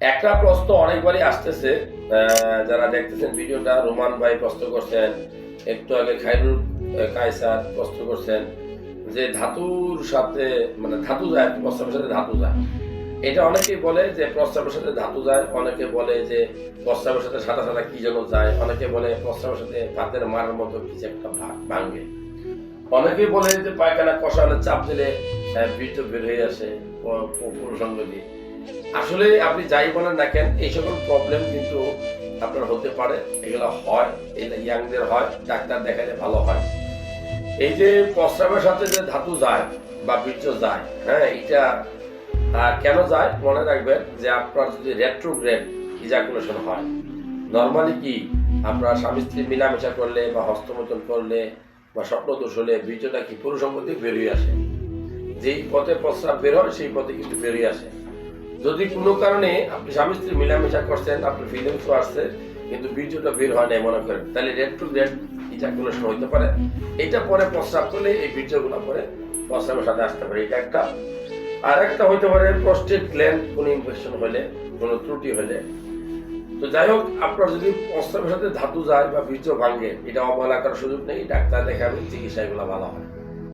একটা প্রশ্ন অনেকবারই আসতেছে যারা দেখতেছেন ভিডিওটা, রোমান ভাই প্রশ্ন করছেন, একটু আগে খাইরুল কায়সার প্রশ্ন করছেন যে ধাতুর সাথে মানে ধাতু যায় প্রস্তাবের সাথে ধাতু যায়। এটা অনেকেই বলে যে প্রস্তাবের সাথে ধাতু যায়, অনেকে বলে যে প্রস্তাবের সাথে সাদা সাদা কি যেন যায়, অনেকে বলে প্রস্তাবের সাথে ভাতের মারার মতো কিছু একটা ভাগ- ভাঙে। অনেকেই বলে যে পায়খানা কষালে চাপ দিলে বীর্য বের হয়ে আসে প্রসঙ্গ দিয়ে। আসলে আপনি যাই বলেন না কেন, এই সকল প্রবলেম কিন্তু আপনার হতে পারে। এগুলো হয়, এগুলো ইয়াংদের হয়, ডাক্তার দেখালে ভালো হয়। এই যে প্রস্রাবের সাথে যে ধাতু যায় বা বীর্য যায় হ্যাঁ এটা কেন যায়? মনে রাখবেন যে আপনার যদি রেট্রোগ্রেড ইজাকুলেশন হয় নর্মালি কি আপনার স্বামী স্ত্রী মিলামেশা করলে বা হস্তমোচন করলে বা স্বপ্নদোষ হলে বীর্যটা কি পুরুষ সম্পত্তি বেরিয়ে আসে? যেই পথে প্রস্রাব বের হয়, সেই পথে কিন্তু বেরিয়ে আসে। যদি কোনো কারণে আপনি স্বামী স্ত্রী মিলামেশা করছেন, আপনার ফিলিংসও আসছে, কিন্তু বীর্যটা বের হয় নাই মনে করেন, তাহলে রেড টু রেড ইজাকুলেশন হইতে পারে। এটা পরে প্রস্রাব করলে এই বীর্যগুলো পরে প্রস্রাবের সাথে আসতে পারে, এটা একটা। আর একটা হইতে পারে প্রস্টেট গ্ল্যান্ড কোনো ইনফেকশন হলে কোনো ত্রুটি হলে তো যাই হোক, আপনার যদি প্রস্রাবের সাথে ধাতু যায় বা বীর্য ভাঙে, এটা অবহেলা করার সুযোগ নেই, ডাক্তার দেখাবেন চিকিৎসা এগুলো ভালো হয়।